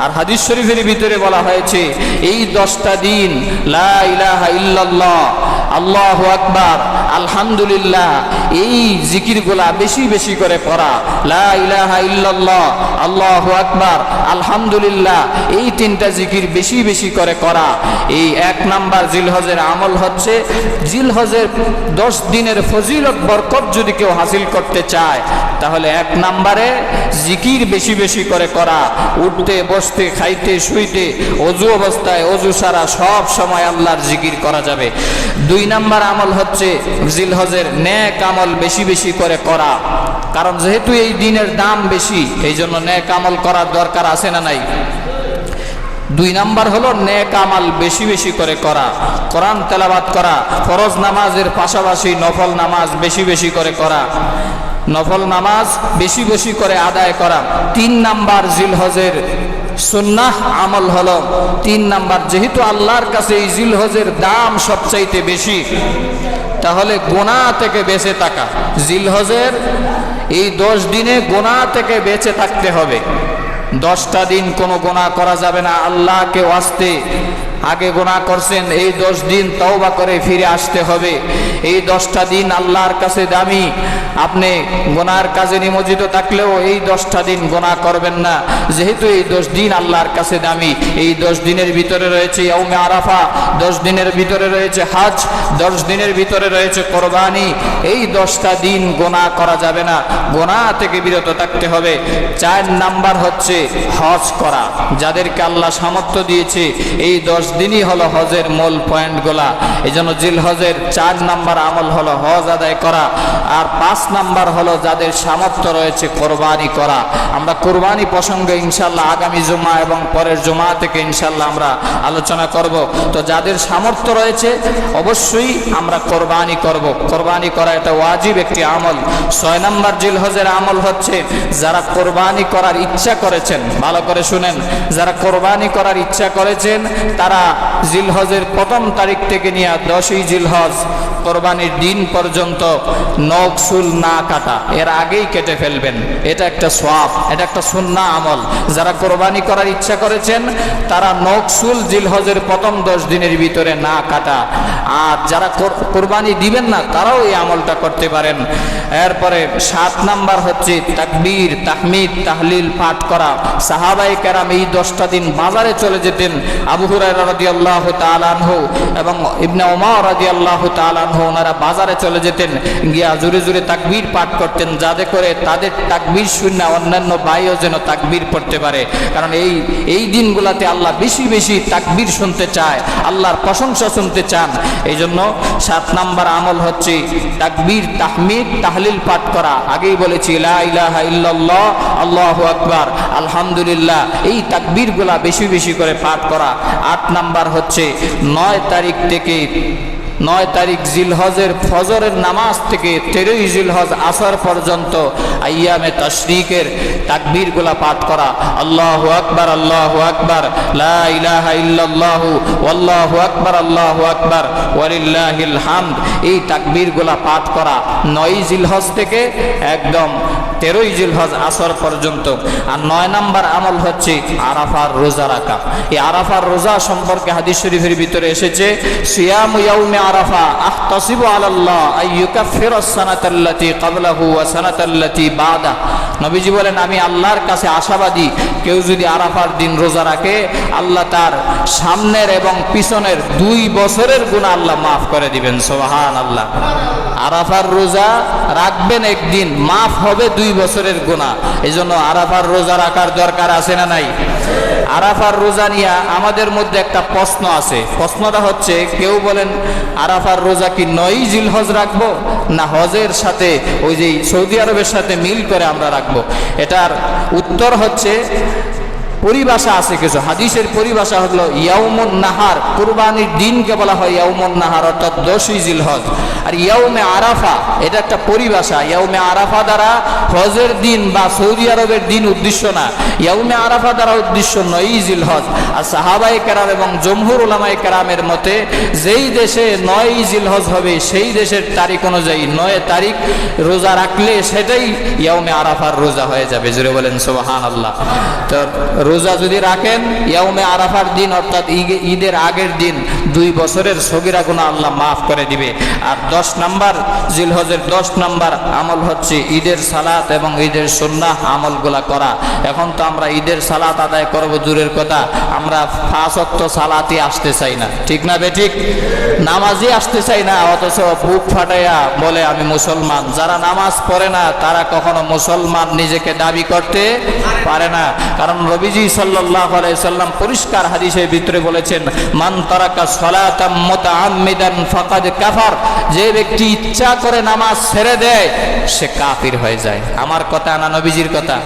আর হাদিস শরীফের ভিতরে বলা হয়েছে এই দশটা দিন লা ইলাহা ইল্লাল্লাহ আল্লাহু আকবার, আলহামদুলিল্লাহ, এই জিকিরগুলা বেশি বেশি করে পড়া। লা ইলাহা ইল্লাল্লাহ, আল্লাহু আকবার, আলহামদুলিল্লাহ, এই তিনটা জিকির বেশি বেশি করে করা এই এক নাম্বার জিলহজের আমল হচ্ছে, জিলহজের দশ দিনের ফজিলত, বরকত যদি কেউ হাসিল করতে চায়, তাহলে এক নাম্বারে জিকির বেশি বেশি করে করা। উঠতে, বসতে, খাইতে, শুইতে, অজু অবস্থায় অজু সারা সব সময় আল্লাহর জিকির করা যাবে। দুই নাম্বার আমল হচ্ছে জিলহজের ন্যাক আমল বেশি বেশি করে করা। কারণ যেহেতু এই দিনের দাম বেশি, এই জন্য ন্যাক আমল করার দরকার আছে না নাই? দুই নাম্বার হলো নেক আমাল বেশি বেশি করে করা। কোরআন তেলাবাত করা, ফরজ নামাজের পাশাপাশি নফল নামাজ বেশি বেশি করে করা। নফল নামাজ বেশি বেশি করে আদায় করা। তিন নাম্বার জিলহজের সুন্নাহ আমল হল। তিন নাম্বার, যেহেতু আল্লাহর কাছে এই জিলহজের দাম সবচাইতে বেশি, তাহলে গোনা থেকে বেঁচে থাকা। জিলহজের এই দশ দিনে গোনা থেকে বেঁচে থাকতে হবে। দশটা দিন কোনো গোনা করা যাবে না আল্লাহকে ওয়াস্তে। আগে গোনা করছেন, এই দশ দিন তওবা করে ফিরে আসতে হবে। এই দশটা দিন আল্লাহর কাছে দামি। আপনি গোনার কাজে নিমজ্জিত থাকলেও এই দশটা দিন গোনা করবেন না। যেহেতু এই দশ দিন আল্লাহর কাছে দামি, এই দশ দিনের ভিতরে রয়েছে ইয়ৌমে আরাফা, দশ দিনের ভিতরে রয়েছে হাজ, দশ দিনের ভিতরে রয়েছে কোরবানি। এই দশটা দিন গোনা করা যাবে না। গোনা থেকে বিরত থাকতে হবে। চার নাম্বার হচ্ছে হজ করা। যাদেরকে আল্লাহ সামর্থ্য দিয়েছে, এই দশ দিনই হলো হজের মূল পয়েন্টগুলা। এই জন্য জিল হজের চার নাম্বার আমল হলো হজ আদায় করা, আর পাঁচ নাম্বার হলো যাদের সামর্থ্য রয়েছে কোরবানি করা। আমরা কোরবানি প্রসঙ্গে ইনশাল্লাহ আগামী জুমা এবং পরের জুমা থেকে ইনশাল্লাহ আমরা আলোচনা করব। তো যাদের সামর্থ্য রয়েছে, অবশ্যই আমরা কোরবানি করব। কোরবানি করা এটা ওয়াজিব একটি আমল। ছয় নাম্বার জিল হজের আমল হচ্ছে, যারা কোরবানি করার ইচ্ছা করেছেন, ভালো করে শুনেন, যারা কোরবানি করার ইচ্ছা করেছেন, তারা জিলহজের প্রথম তারিখ থেকে নিয়ে দশই জিলহজ কোরবানির দিন পর্যন্ত নখ চুল না কাটা, এর আগেই কেটে ফেলবেন। এটা একটা সোয়াব, এটা একটা সুন্না আমল। যারা কোরবানি করার ইচ্ছা করেছেন, তারা নখ চুল জিলহজের প্রথম দশ দিনের ভিতরে না কাটা। আর যারা কোরবানি দিবেন না, তারাও এই আমলটা করতে পারেন। এরপরে সাত নাম্বার হচ্ছে তাকবীর, তাহমিদ, তাহলিল পাঠ করা। সাহাবাই কেরাম এই দশটা দিন বাজারে চলে যেতেন। আবু হুরায়রা রাদিয়াল্লাহু তাআলা আনহু এবং ইবনে ওমর রাদিয়াল্লাহু তাআলা আনহু, ওনারা বাজারে চলে যেতেন, গিয়া জোরে জোরে তাকবীর পাঠ করতেন, যাতে করে তাদের তাকবীর শূন্য অন্যান্য ভাইও যেন তাকবীর পড়তে পারে। কারণ এই এই দিনগুলোতে আল্লাহ বেশি বেশি তাকবীর শুনতে চায়, আল্লাহর প্রশংসা শুনতে চান। এই জন্য সাত নাম্বার আমল হচ্ছে তাকবীর তাহমিদ, তাহলিল পাঠ করা। আগেই বলেছি ইলাহা ইল্লাল্লাহ, আল্লাহু আকবার, আলহামদুলিল্লাহ, এই তাকবীরগুলা বেশি বেশি করে পাঠ করা। আট নাম্বার হচ্ছে নয় তারিখ থেকে, নয় তারিখ জিলহজের ফজরের নামাজ থেকে তেরোই জিলহজ আসর পর্যন্ত আইয়ামে তশরিকের তাকবীরগুলা পাঠ করা। আল্লাহু আকবার আল্লাহু আকবার, লা ইলাহা ইল্লাল্লাহু, ওয়াল্লাহু আকবার, আল্লাহু আকবার, ওয়ালিল্লাহিল হামদ, এই তাকবীরগুলা পাঠ করা। নয় জিলহজ থেকে একদম তেরোই জিলহজ আসর পর্যন্ত। আর নয় নাম্বার আমল হচ্ছে আরাফার রোজা রাখা। এই আরাফার রোজা সম্পর্কে হাদিস শরীফের ভিতরে এসেছে, সিয়াম ইয়াউমে আরাফা আহতাসিবু আলাল্লাহ আইয়ুকাফির সানাতাল্লাতি ক্বাবলাহু সানাতাল্লাতি বাদা। নবীজি বলেন, আমি আল্লাহর কাছে আশাবাদী কেউ যদি আরাফার দিন রোজা রাখে, আল্লাহ তার সামনের এবং পিছনের দুই বছরের গুনাহ আল্লাহ মাফ করে দিবেন সোহান আল্লাহ আরাফার রোজা রাখবেন একদিন, মাফ হবে দুই বছরের গুণা এই জন্য আরাফার রোজা রাখার দরকার আছে না নাই? আরাফার রোজা নিয়ে আমাদের মধ্যে একটা প্রশ্ন আছে। প্রশ্নটা হচ্ছে, কেউ বলেন, আরাফার রোজা কি নয় জিল হজ রাখব? না হজের সাথে, ওই যে সৌদি আরবের সাথে মিল করে আমরা রাখব। এটার উত্তর হচ্ছে Thank you. পরিভাষা আছে কিছু। হাদিসের পরিভাষা হলো ইয়াউমুন নাহার। কুরবানির দিনকে বলা হয় ইয়াউমুন নাহার, অর্থাৎ দশই জিলহজ। আর ইয়াউমে আরাফা, এটা একটা পরিভাষা। ইয়াউমে আরাফা দ্বারা হজের দিন বা সৌদি আরবের দিন উদ্দেশ্য না। ইয়াউমে আরাফা দ্বারা উদ্দেশ্য নয়ই জিলহজ। আর সাহাবাই কেরাম এবং জমহুর ওলামাই কেরামের মতে, যেই দেশে নয় জিলহজ হবে, সেই দেশের তারিখ অনুযায়ী নয় তারিখ রোজা রাখলে সেটাই ইয়াউমে আরাফার রোজা হয়ে যাবে। জুড়ে বলেন সোবাহান আল্লাহ তো রোজা যদি রাখেন ইয়াউমে আরাফার দিন অর্থাৎ ঈদের আগের দিন দুই বছরের সগিরা গুণা আল্লাহ মাফ করে দিবে। আর দশ নাম্বার, জিলহজের দশ নাম্বার আমল হচ্ছে ঈদের সালাত এবং ঈদের সুন্নাহ আমলগুলা করা। এখন তো আমরা ঈদের সালাত আদায় করব, দূরের কথা। আমরা ফাঁসক্ত সালাতই আসতে চাই না। ঠিক না বেঠিক নামাজই আসতে চাই না, অথচ বুক ফাটাইয়া বলে আমি মুসলমান। যারা নামাজ পড়ে না, তারা কখনো মুসলমান নিজেকে দাবি করতে পারে না। কারণ রবিজি সাল্লাহ সাল্লাম পরিষ্কার হাদিসের ভিতরে বলেছেন, মান তারাকা যে ব্যক্তি ইচ্ছা করে নামাজ ছেড়ে দেয়, সে কাফির হয়ে যায়। আমার কথা না নবীজির কথা?